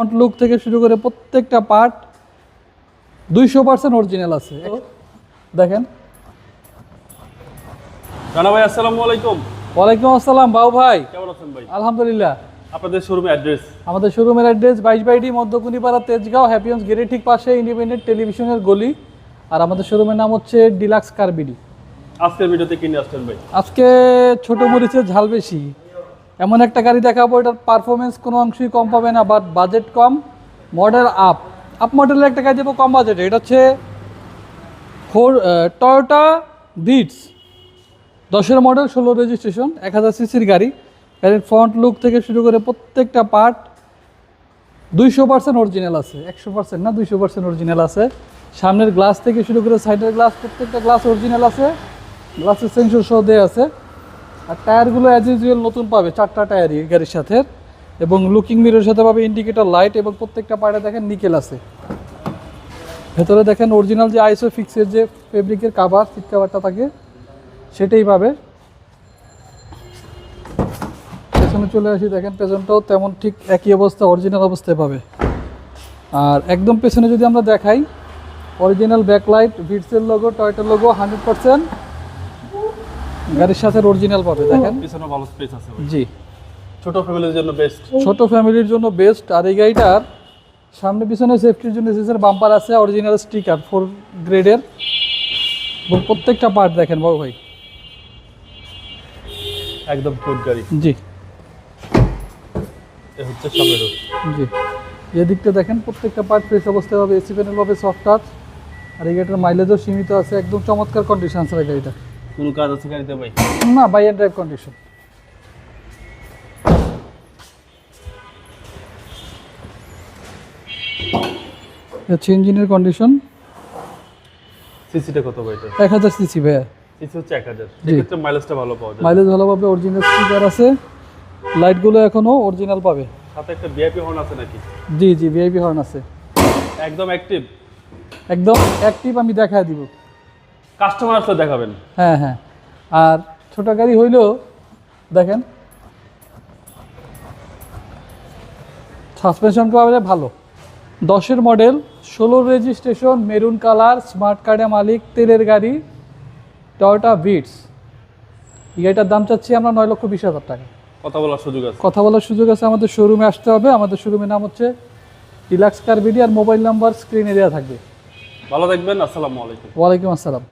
Front look থেকে শুরু করে প্রত্যেকটা পার্ট দুইশো পার্সেন্ট অরিজিনাল আছে। দেখেন। রানা ভাই আসসালামু আলাইকুম। ওয়ালাইকুম আসসালাম বাবু ভাই। কেমন আছেন ভাই? আলহামদুলিল্লাহ। আপনাদের শোরুমে অ্যাড্রেস আমাদের শোরুমের অ্যাড্রেস বাইশ বাইডি মধ্যকুনিপাড়া তেজগাঁও হ্যাপিয়ন্স গেটের ঠিক পাশে ইন্ডিপেন্ডেন্ট টেলিভিশনের গলি। আর আমাদের শোরুমের নাম হচ্ছে ডিলাক্স কারবিডি আজকের ভিডিওতে কিনে আসছেন ভাই? আজকে ছোট মরিচের ঝাল বেশি। এমন একটা গাড়ি দেখাবো, এটার পারফরমেন্স কোনো অংশই কম পাবে না বাট বাজেট কম মডেল আপ আপ মডেলের একটা গাড়ি দেবো কম বাজেটে এটা হচ্ছে ফোর টয়োটা বিটস দশের মডেল ষোলো রেজিস্ট্রেশন এক হাজার সিসির গাড়ি। গাড়ির ফ্রন্ট লুক থেকে শুরু করে প্রত্যেকটা পার্ট দুইশো পার্সেন্ট অরিজিনাল আছে, একশো পার্সেন্ট না, দুইশো পার্সেন্ট অরিজিনাল আছে। সামনের গ্লাস থেকে শুরু করে সাইডের গ্লাস প্রত্যেকটা গ্লাস অরিজিনাল আছে। গ্লাসের সেন্সর সহ দেওয়া আছে। আর টায়ারগুলো অ্যাজ ইউজুয়াল নতুন পাবে, চারটা টায়ারই গাড়ির সাথে। এবং লুকিং মিররের সাথে পাবে ইন্ডিকেটর লাইট এবং প্রত্যেকটা পার্টে দেখেন নিকেল আছে। ভেতরে দেখেন অরিজিনাল যে আইসো ফিক্সের যে ফেব্রিকের কাভার সিট কাভারটা থাকে, সেটাই পাবে। পেছনে চলে আসি, দেখেন পেছনটাও তেমন ঠিক একই অবস্থা অরিজিনাল অবস্থায় পাবে। আর একদম পেছনে যদি আমরা দেখাই অরিজিনাল ব্যাকলাইট ভিটসের লোগো টয়টার লোগো হান্ড্রেড পার্সেন্ট গাড়ির সাথে অরিজিনাল পাবে দেখেন। পিছনে ভালো স্পেস আছে জি। ছোট ফ্যামিলির জন্য বেস্ট ছোট ফ্যামিলির জন্য বেস্ট আর এই গাড়িটার সামনে পিছনে সেফটির জন্য সিসের বাম্পার আছে অরিজিনাল স্টিকার ফোর গ্রেডের প্রত্যেকটা পার্ট দেখেন বাবু ভাই। একদম ফুড গাড়ি। জি। এ হচ্ছে সামনে রোড জি। এদিকটা দেখেন প্রত্যেকটা পার্ট ফ্রেশ অবস্থায় পাবে এসি প্যানেল পাবে সফট টাচ আর এই গাড়িটার মাইলেজও সীমিত আছে একদম চমৎকার কন্ডিশন আছে গাড়িটা। কোনো কাজ আছে গাড়িতে ভাই? না বাই অ্যান্ড ড্রাইভ কন্ডিশন হচ্ছে ইঞ্জিনের কন্ডিশন সিসিটা কত ভাই এটা? এক হাজার সিসি ভাইয়া। সিসি হচ্ছে এক হাজার। জি। সেক্ষেত্রে মাইলেজটা ভালো পাওয়া যায় মাইলেজ ভালো পাবে অরিজিনাল স্পিকার আছে। লাইটগুলো এখনও অরিজিনাল পাবে। সাথে একটা ভিআইপি হর্ন আছে নাকি? জি জি ভিআইপি হর্ন আছে। একদম অ্যাক্টিভ একদম অ্যাক্টিভ আমি দেখায় দিব। কাস্টমার আসলে দেখাবেন। হ্যাঁ হ্যাঁ। আর ছোট গাড়ি হইলেও দেখেন সাসপেনশন পাবে ভালো। দশের মডেল ষোলো রেজিস্ট্রেশন মেরুন কালার স্মার্ট কার্ডে মালিক তেলের গাড়ি টয়োটা বিটস এই গাড়িটার দাম চাচ্ছি আমরা নয় লক্ষ বিশ হাজার টাকা। কথা বলার সুযোগ আছে। কথা বলার সুযোগ আছে আমাদের শোরুমে আসতে হবে। আমাদের শোরুমের নাম হচ্ছে ডিলাক্স কার বিডি আর মোবাইল নাম্বার স্ক্রিনে দেওয়া থাকবে। ভালো থাকবেন আসসালামু আলাইকুম। ওয়ালাইকুম আসসালাম।